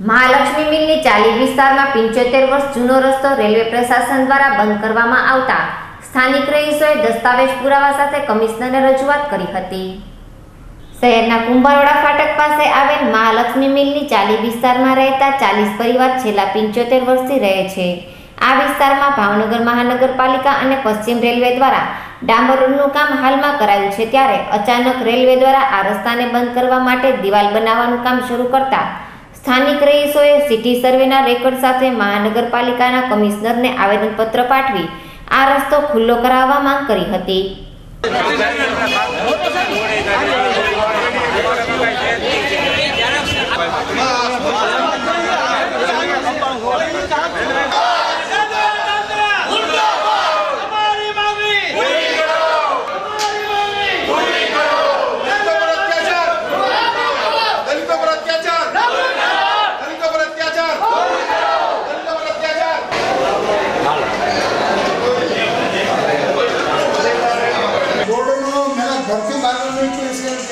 મહાલક્ષ્મી મિલની ચાલી વિસ્તારમાં પંચોતેર વર્ષ જૂનો રસ્તો રેલવે પ્રશાસન દ્વારા બંધ કરવામાં આવતા સ્થાનિક રહીશોએ દસ્તાવેજ પુરાવા સાથે કમિશનરને રજૂઆત કરી હતી. શહેરના કુંભારોડા ફાટક પાસે આવેલ મહાલક્ષ્મી મિલની ચાલી વિસ્તારમાં રહેતા ચાલીસ પરિવાર છેલ્લા પંચોતેર વર્ષથી રહે છે. આ વિસ્તારમાં ભાવનગર મહાનગરપાલિકા અને પશ્ચિમ રેલવે દ્વારા ડામર રોડનું કામ હાલમાં કરાયું છે ત્યારે અચાનક રેલવે દ્વારા આ રસ્તાને બંધ કરવા માટે દિવાલ બનાવવાનું કામ શરૂ કરતા સ્થાનિક રહીશોએ સિટી સર્વેના રેકોર્ડ સાથે મહાનગરપાલિકાના કમિશનરને આવેદનપત્ર પાઠવી આ રસ્તો ખુલ્લો કરાવવા માંગ કરી હતી.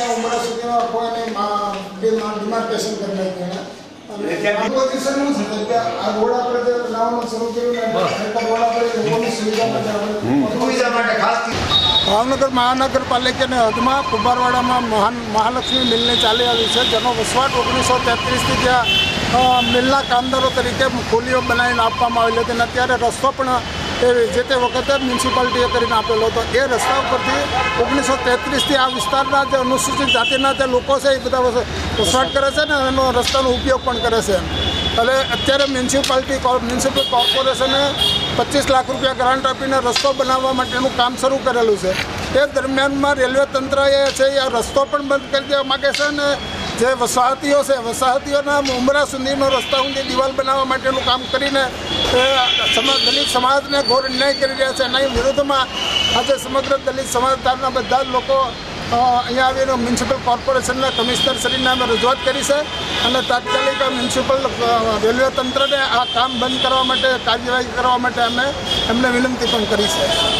ત્યાં ઉમરા સુધીમાં કોઈને મા- બે ડિમાર્કેશન કરી નાખ્યું એને. પોઝિશન શું છે કે આ રોડ આપણે જે બનાવવાનું શરૂ કર્યું ને રોડ આપણે લોકોની સુવિધા માટે સુવિધા માટે ખાસ ભાવનગર મહાનગરપાલિકાને હદમાં કુંભારવાડામાં મહાન મહાલક્ષ્મી મિલને ચાલી આવી છે જેનો વસવાટ ઓગણીસો તેત્રીસથી ત્યાં મિલના કામદારો તરીકે ખોલીઓ બનાવીને આપવામાં આવેલી હતી. અને અત્યારે રસ્તો પણ એ જે તે વખતે મ્યુનિસિપાલિટીએ કરીને આપેલો હતો. એ રસ્તા ઉપરથી ઓગણીસો તેત્રીસથી આ વિસ્તારના જે અનુસૂચિત જાતિના જે લોકો છે એ બધા વસ- વસવાટ કરે છે ને એનો રસ્તાનો ઉપયોગ પણ કરે છે એટલે અત્યારે મ્યુનિસિપાલિટી મ્યુનિસિપલ કોર્પોરેશને પચીસ લાખ રૂપિયા ગ્રાન્ટ આપીને રસ્તો બનાવવા માટેનું કામ શરૂ કરેલું છે. તે દરમિયાનમાં રેલવે તંત્રએ છે એ રસ્તો પણ બંધ કરી દેવા માગે છે અને જે વસાહતીઓ છે, વસાહતીઓના ઉમરા સુધીનો રસ્તા સુધી દિવાલ બનાવવા માટેનું કામ કરીને દલિત સમાજને ઘોર અન્યાય કરી રહ્યા છે એના વિરુદ્ધમાં આજે સમગ્ર દલિત સમાજના બધા જ લોકો અહીંયા આવીને મ્યુનિસિપલ કોર્પોરેશનના કમિશનર શ્રીને અમે રજૂઆત કરી છે અને તાત્કાલિક મ્યુનિસિપલ રેલવે તંત્રને આ કામ બંધ કરવા માટે, કાર્યવાહી કરવા માટે અમે એમને વિનંતી પણ કરી છે.